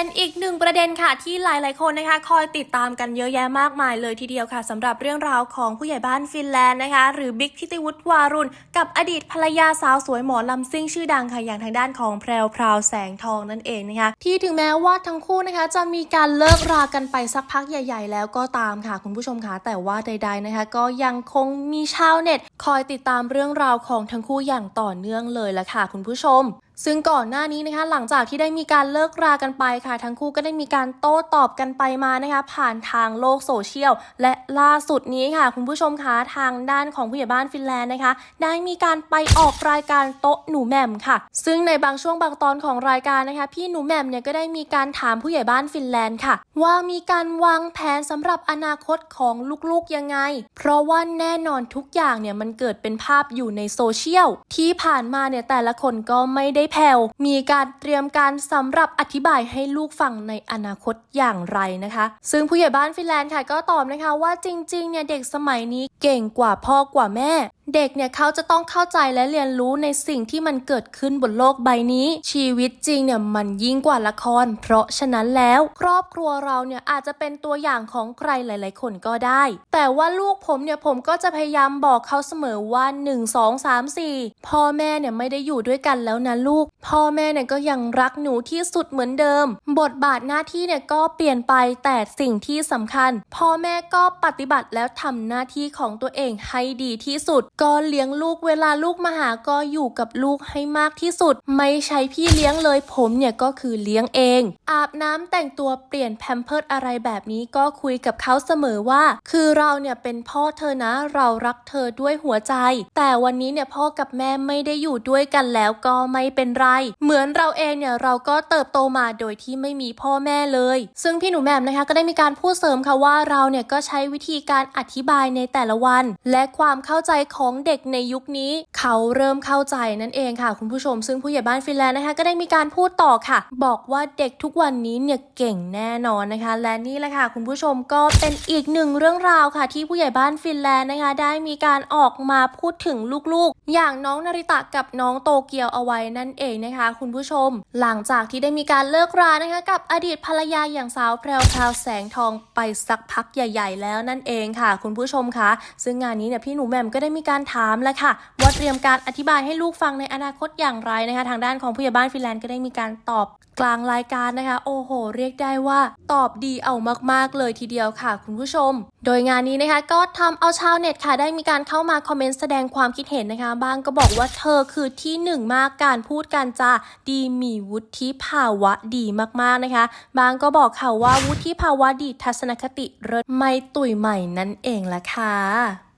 เป็นอีกหนึ่งประเด็นค่ะที่หลายๆคนนะคะ คอยติดตามกันเยอะแยะมากมายเลยทีเดียวค่ะสำหรับเรื่องราวของผู้ใหญ่บ้านฟินแลนด์นะคะ หรือบิ๊กทิติวุฒิวารุณ กับอดีตภรรยาสาวสวยหมอลำซิ่งชื่อดังค่ะอย่างทางด้านของแพรวพราวแสงทองนั่นเองนะคะที่ถึงแม้ว่าทั้งคู่นะคะจะมีการเลิกรากันไปสักพักใหญ่ ๆ แล้วก็ตามค่ะคุณผู้ชมคะแต่ว่าใด ๆนะคะ ก็ยังคงมีชาวเน็ต คอยติดตามเรื่องราวของทั้งคู่อย่างต่อเนื่องเลยละค่ะคุณผู้ชมซึ่งก่อนหน้านี้นะคะหลังจากที่ได้มีการเลิกรากันไปค่ะ ทั้งคู่ก็ได้มีการโต้ตอบกันไปมานะคะผ่านทางโลกโซเชียล และล่าสุดนี้ค่ะ คุณผู้ชมคะทางด้านของผู้ใหญ่บ้านฟินแลนด์นะคะ ได้มีการไปออกรายการโต๊ะหนูแหม่มค่ะ ซึ่งในบางช่วงบางตอนของรายการนะคะ พี่หนูแหม่มเนี่ยก็ได้มีการถามผู้ใหญ่บ้านฟินแลนด์ค่ะ ว่ามีการวางแผนสำหรับอนาคตของลูกๆยังไง เพราะว่าแน่นอนทุกอย่างเนี่ยมันเกิดเป็นภาพอยู่ในโซเชียลที่ผ่านมาเนี่ยแต่ละคนก็ไม่ได้แผ่วมีการเตรียมการสำหรับอธิบายให้ลูกฟังในอนาคตอย่างไรนะคะ ซึ่งผู้ใหญ่บ้านฟินแลนด์ค่ะก็ตอบนะคะว่าจริงๆเนี่ยเด็กสมัยนี้เก่งกว่าพ่อกว่าแม่ เด็กเนี่ยเขาจะต้องเข้าใจและเรียนรู้ในสิ่งที่มันเกิดขึ้นบนโลกใบนี้ ชีวิตจริงเนี่ยมันยิ่งกว่าละคร เพราะฉะนั้นแล้วครอบครัวเราเนี่ยอาจจะเป็นตัวอย่างของใครหลาย ๆ คนก็ได้ แต่ว่าลูกผมเนี่ยผมก็จะพยายามบอกเขาเสมอว่า 1 2 3 4 พ่อแม่เนี่ยไม่ได้อยู่ด้วยกันแล้วนะลูกพ่อแม่เนี่ยก็ยังรักหนูที่สุดเหมือนเดิม บทบาทหน้าที่เนี่ยก็เปลี่ยนไปแต่สิ่งที่สำคัญ พ่อแม่ก็ปฏิบัติแล้วทำหน้าที่ของตัวเองให้ดีที่สุด ก็เลี้ยงลูกเวลาลูกมาหาก็อยู่กับลูกให้มากที่สุด ไม่ใช่พี่เลี้ยงเลยผมเนี่ยก็คือเลี้ยงเอง อาบน้ำแต่งตัวเปลี่ยนแพมเพิร์ดอะไรแบบนี้ก็คุยกับเขาเสมอว่า คือเราเนี่ยเป็นพ่อเธอนะ เรารักเธอด้วยหัวใจ แต่วันนี้เนี่ยพ่อกับแม่ไม่ได้อยู่ด้วยกันแล้วก็ไม่เป็นไร เหมือนเราเองเนี่ยเราก็เติบโตมาโดยที่ไม่มีพ่อแม่เลย ซึ่งพี่หนูแหม่มนะคะก็ได้มีการพูดเสริมค่ะว่าเราเนี่ยก็ใช้วิธีการอธิบายในแต่ละวัน และความเข้าใจของเด็กในยุคนี้ เขาเริ่มเข้าใจนั่นเองค่ะ คุณผู้ชม ซึ่งผู้ใหญ่บ้านฟินแลนด์นะคะก็ได้มีการพูดต่อค่ะ บอกว่าเด็กทุกวันนี้เนี่ยเก่งแน่นอนนะคะ และนี่แหละค่ะ คุณผู้ชมก็เป็นอีกหนึ่งเรื่องราวค่ะ ที่ผู้ใหญ่บ้านฟินแลนด์นะคะ ได้มีการออกมาพูดถึงลูกๆ อย่างน้องนาริตะกับน้องโตเกียวเอาไว้นั่นเองนะคะ คุณผู้ชม หลังจากที่ได้มีการเลิกรานะคะ กับอดีตภรรยาอย่างสาวแพรวพราวแสงทองไปสักพักใหญ่ ๆ แล้วนั่นเองค่ะ คุณผู้ชมคะซึ่งงานนี้เนี่ยพี่หนูแหม่มก็ได้มีการถามแล้วค่ะว่าเตรียมการอธิบายให้ลูกฟังในอนาคตอย่างไรนะคะ ทางด้านของผู้ใหญ่บ้านฟินแลนด์ก็ได้มีการตอบกลางรายการนะคะ โอ้โห เรียกได้ว่าตอบดีเอามากๆเลยทีเดียวค่ะ คุณผู้ชม โดยงานนี้นะคะ ก็ทำเอาชาวเน็ตค่ะ ได้มีการเข้ามาคอมเมนต์แสดงความคิดเห็นนะคะบางก็บอกว่าเธอคือที่หนึ่งมากการพูดดกันจาดีมีวุฒิภาวะดีมากๆนะคะ บางก็บอกค่ะว่าวุฒิภาวะดีทัศนคติเลิศไม่ตุยใหม่นั่นเองละค่ะ